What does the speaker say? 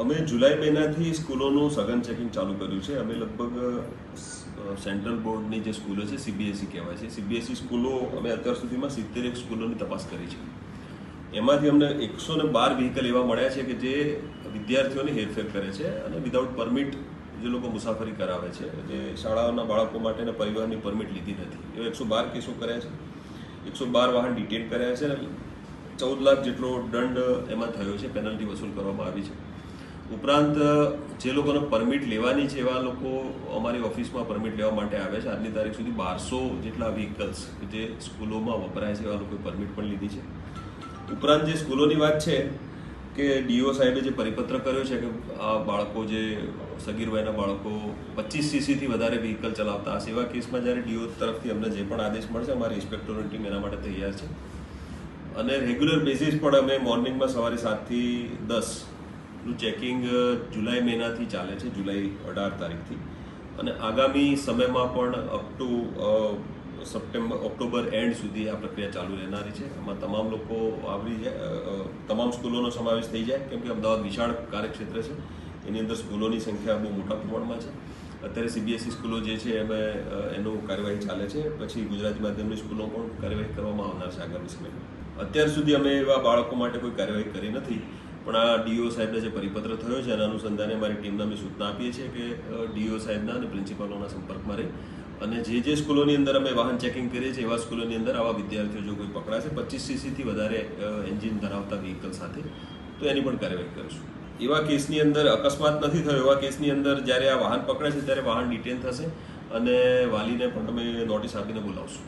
અમે જુલાઈ મહિનાથી સ્કૂલોનું સઘન ચેકિંગ ચાલુ કર્યું છે. અમે લગભગ સેન્ટ્રલ બોર્ડની જે સ્કૂલો છે સીબીએસઈ કહેવાય છે. સીબીએસઈ સ્કૂલો અમે અત્યાર સુધીમાં સિત્તેર એક સ્કૂલોની તપાસ કરી છે. એમાંથી અમને એકસો ને બાર વ્હીકલ એવા મળ્યા છે કે જે વિદ્યાર્થીઓને હેરફેર કરે છે અને વિધાઉટ પરમિટ જે લોકો મુસાફરી કરાવે છે. જે શાળાઓના બાળકો માટે અને પરિવારની પરમિટ લીધી નથી. એવા એકસો બાર કેસો કર્યા છે. એકસો બાર વાહન ડિટેન કર્યા છે ચૌદ લાખ જેટલો દંડ એમાં થયો છે. પેનલ્ટી વસૂલ કરવામાં આવી છે. ઉપરાંત, જે લોકોને પરમિટ લેવાની છે, એવા લોકો અમારી ઓફિસમાં પરમિટ લેવા માટે આવે છે. આજની તારીખ સુધી બારસો જેટલા વ્હીકલ્સ જે સ્કૂલોમાં વપરાય છે, એવા લોકોએ પરમિટ પણ લીધી છે. ઉપરાંત, જે સ્કૂલોની વાત છે કે ડીઓ સાહેબે જે પરિપત્ર કર્યો છે કે આ બાળકો જે સગીર વયના બાળકો પચીસ સીસીથી વધારે વ્હીકલ ચલાવતા હશે, એવા કેસમાં જ્યારે ડીઓ તરફથી અમને જે પણ આદેશ મળશે, અમારી ઇન્સ્પેક્ટરોની ટીમ એના માટે તૈયાર છે. અને રેગ્યુલર બેઝિસ પણ અમે મોર્નિંગમાં સવારે સાતથી દસ નું ચેકિંગ જુલાઈ મહિનાથી ચાલે છે, જુલાઈ અઢાર તારીખથી. અને આગામી સમયમાં પણ up to September, October end સુધી આ પ્રક્રિયા ચાલુ રહેનારી છે. એમાં તમામ લોકો આવરી જાય તમામ સ્કૂલોનો સમાવેશ થઈ જાય, કેમ કે અમદાવાદ વિશાળ કાર્યક્ષેત્ર છે. એની અંદર સ્કૂલોની સંખ્યા બહુ મોટા પ્રમાણમાં છે. અત્યારે સીબીએસઈ સ્કૂલો જે છે, એમાં એનું કાર્યવાહી ચાલે છે. પછી ગુજરાતી માધ્યમની સ્કૂલો પણ કાર્યવાહી કરવામાં આવનાર છે આગામી સમયમાં. અત્યાર સુધી અમે એવા બાળકો માટે કોઈ કાર્યવાહી કરી નથી. પણ આ ડીઓ સાહેબને જે પરિપત્ર થયો છે, એના અનુસંધાને અમારી ટીમને અમે સૂચના આપીએ છીએ કે ડીઓ સાહેબના અને પ્રિન્સિપાલોના સંપર્કમાં રહી. અને જે જે સ્કૂલોની અંદર અમે વાહન ચેકિંગ કરીએ છીએ, એવા સ્કૂલોની અંદર આવા વિદ્યાર્થીઓ જો કોઈ પકડાશે, પચીસ સીસીથી વધારે એન્જિન ધરાવતા વ્હીકલ સાથે, તો એની પણ કાર્યવાહી કરીશું. એવા કેસની અંદર અકસ્માત નથી થયો. એવા કેસની અંદર જ્યારે આ વાહન પકડે છે, ત્યારે વાહન ડિટેન થશે અને વાલીને પણ અમે નોટિસ આપીને બોલાવશું.